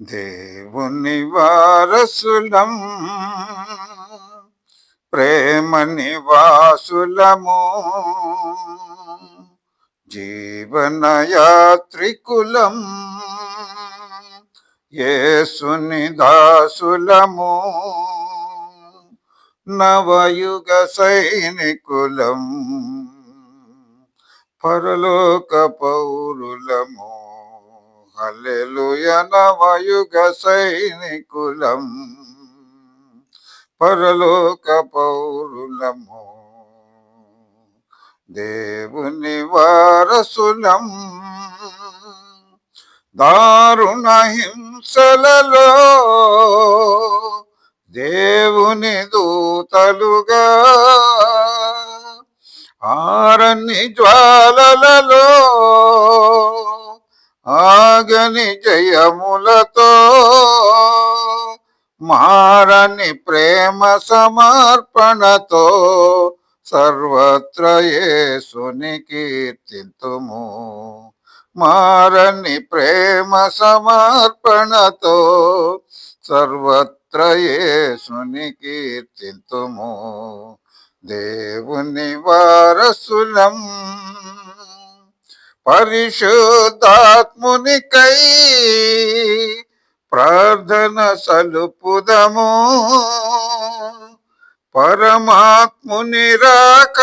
దేవుని వారసులం ప్రేమ నివాసులము జీవనయాత్రికులం ఏసుని దాసులము నవయుగ సైనికులం పరలోక పౌరులము. హల్లెలూయ నవయుగ సైనికులం పరలోక పౌరులము. దేవుని వారసులం దారుణ హింసలలో దేవుని దూతలుగా ఆరని జ్వాలలలో ఆగని జయములతో మారని ప్రేమ సమర్పణతో సర్వత్ర యేసుని కీర్తింతుము. మారని ప్రేమ సమర్పణతో సర్వత్ర యేసుని కీర్తింతుము. దేవుని వారసులం పరిశుద్ధాత్మునికై ప్రార్థన సలుపుదము. పరమాత్ముని రాక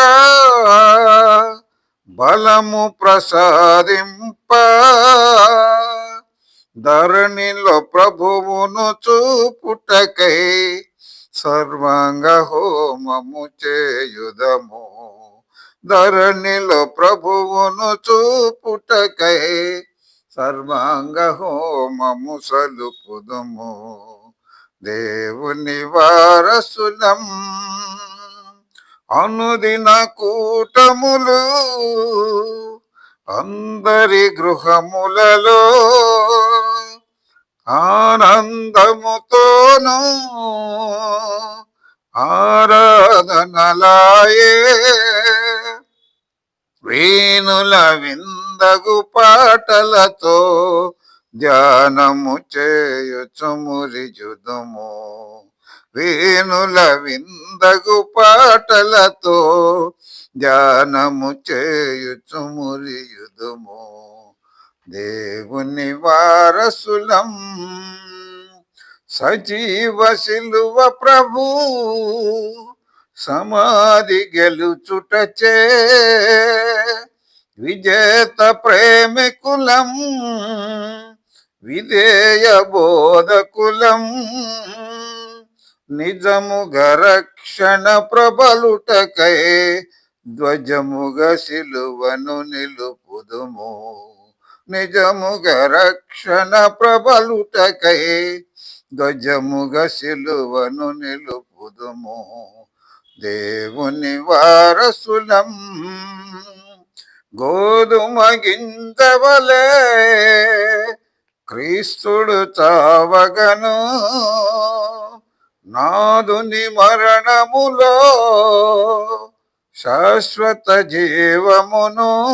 బలము ప్రసాదింప. ధరణిలో ప్రభువును చూపుటకై సర్వాంగ హోమము చేయుదము. ధరణిలో ప్రభువును చూపుటకై సర్వాంగ హోమము సలుపుదము. దేవుని వారసులం అనుదిన కూటములు అందరి గృహములలో ఆనందముతోనూ ఆరాధనలాయే. వేణుల విందగు పాటలతో ధ్యానము చేయుచుమురిజుదుము వేణుల విందగు పాటలతో ధ్యానము చేయుచుమురియుదుము దేవుని వారసులం సజీవ శిలువ ప్రభూ సమాధి గెలుచుటచే విజేత ప్రేమికులం విధేయ బోధకులం నిజముగ రక్షణ ప్రబలుటకై ధ్వజముగ శిలువను నిలుపుదుము. నిజముగ రక్షణ ప్రబలుటకై ధ్వజముగ శిలువను నిలుపుదుము. దేవుని వారసులం గోధుమ గింజవలే క్రీస్తుడు చావగను. నాదుని మరణములో శాశ్వత జీవమును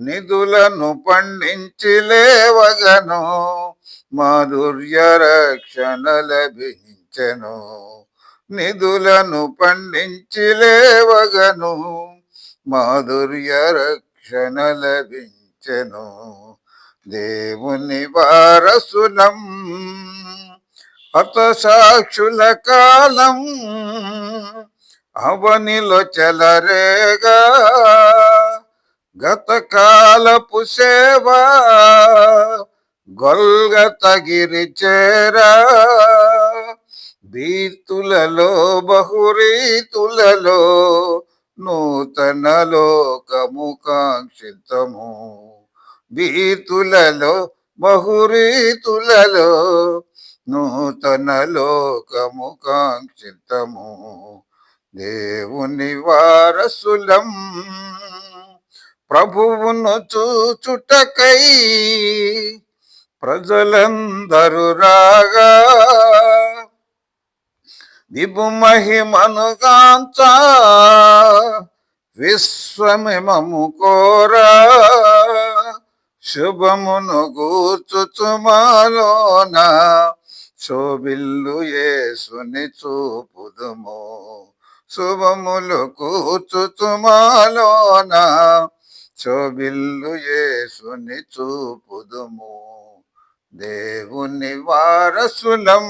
నిధులను పండించి లేవగను. మాధుర్య రక్షణ లభించను. నిధులను పండించి లేవగను మాధుర్య రక్షణ లభించెను. దేవుని వారసులం హతసాక్షుల కాలం అవనిలో చెలరేగా గతకాలపు సేవ గొల్గతగిరి చేరా. భీతులలో బహురీతులలో నూతన లోకము కాంక్షితము. బీతులలో బహురీతులలో నూతన లోకము కాంక్షితము. దేవుని వారసులం ప్రభువును చూచుటకై ప్రజలందరూ రాగా విభు మహిమనుగాంచ విశ్వమిమము కోరా శుభమును గూర్చుచుమాలోన శోభిల్లు ఏసుని చూపుదుము. శుభములు కూర్చుచుమాలోన శోభిల్లు ఏసుని చూపుదుము. దేవుని వారసులం.